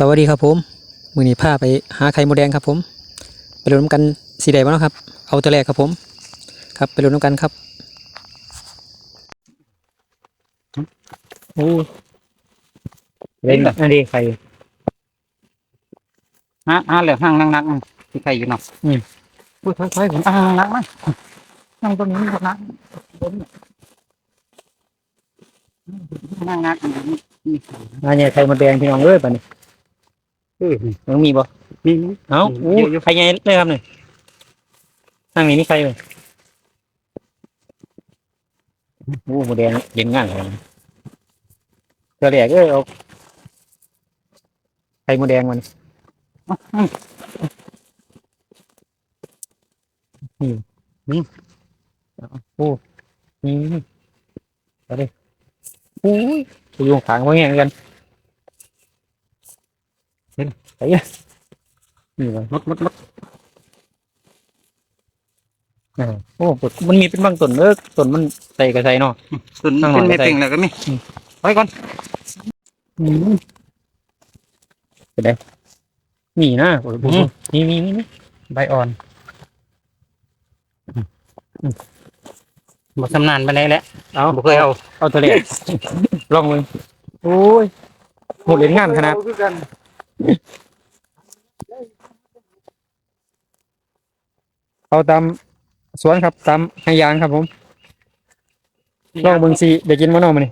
สวัสดีครับผมมือนี้พาไปหาไข่มดแดงครับผม ไปลุ้นนำกันสีใดบ้างนาะครับ เอาตัวแรกครับผม ครับไปลุ้นนำกันครับ โอ้เล่นอันนี้ไข่ฮะฮะเหลือห้างนั่งนักๆที่ใครอยู่เนาะอืมพูดค่อยๆผมอ่างนักมั้ยนั่งตรงนี้นักบนนั่งนักอันนี้มีอันนี้ไข่มดแดงพี่น้องเอ้ยป่ะนี่ เออยังมีบ่มีเอ้าอู้เยอะอยู่ไข่ใหญ่เลยครับนี่นั่งนี่มีไข่เลยโอ้มดแดงเล่นงานเลยตัวแรกเอ้ยเอาไข่มดแดงมันโอ้นี่เอาดิโอ้ยไปอยู่ขางว่าแง่งกัน เห็นไปอะนี่เลยมดมดมดอ่าโอ้ปวดมันมีเป็นบางต้นเออต้นมันใส่กระใส่เนาะ ส่วนข้างหลัเป็งนไม่ใส่ เป็นแล้วก็มีอืมไปก่อนเป็นไงนี่นะโอ้โหนี่นี่นี่นี่ใบอ่อนหมดสำนานไปไหนแล้วเอาบ่เคยเอาเอาตัวเล็ก ลองเลยโอ้ยหมดเล่นงานขนาด เอาตามสวนครับตามให้ยางครับผมลองเบิ่งสิเดี๋ยวกินมะนาวมานี่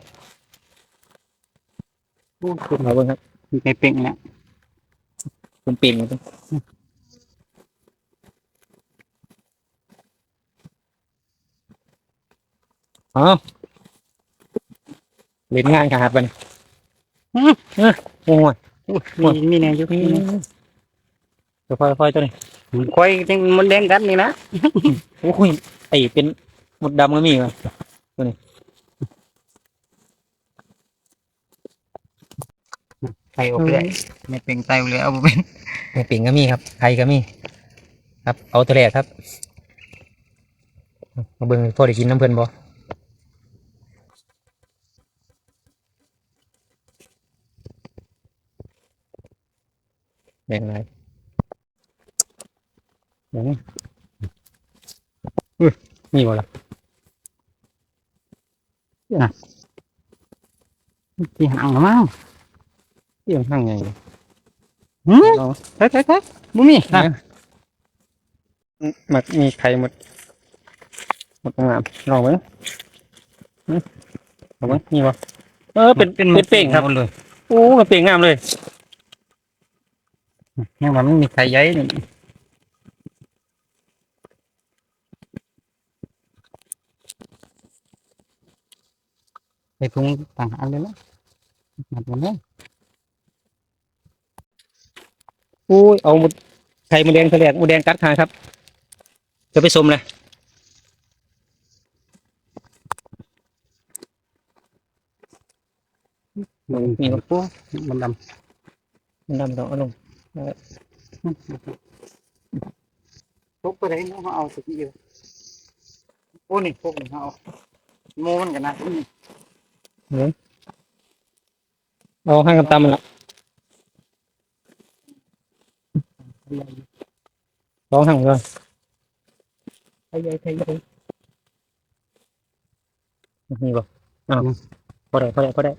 ขึ้นมาเบิ่งครับไม่เป็นแล้วคุณปีนมาต้องอ๋อเล่นงานขนาดบัดนเออโอ้ย มีมีแนวอยุคนี่นี้เดี๋ยวค่อยๆตัวนี้ควายจังมันแดงกันนี่นะโอ้ยไอเป็นหมดดำก็มีว่ะไทยออกเลยไม่เป็นไตเลยเอาบ่เป็นในปิ่งก็มีครับไข่ก็มี ครับ เอาตัวแรกครับมาเบิ่งพอได้กินน้ำเพิ่นบ่ แบ่งไรแบ่งนี่อุ้ยมีบ่ล่ะที่ห่างแล้วมั้งเอี่ยงข้างไงหืมเอาเฮ้ยเฮ้ยเฮ้ยบุมีนะหมักมีไข่หมด หมดงามลองไหมลองไหมมีบ่เออเป็นเป็นเป้งครับเลยโอ้มันเป้งงามเลยยังว่ามันมีไข่ใหญ่นี่ไปทุ่งต่างหากเลย นะหมดแล้วโอ้ยเอาหมดไข่หมดแดงทะเลหมดแดงกัดขาครับจะไปสมเลยมันมีมีบ่พวกมันดมันดำดอกเอาลงำ พวกไปไหนเนาะเขาเอาสักทีเดียวโอ้นี่พวกนี่เขาเอาโมมันกันนะเอาห้างกำตำมันละลองห้างเลยไข่ใหญ่ไข่ใหญ่นี่บ่อ้าวพอได้พอได้พอได้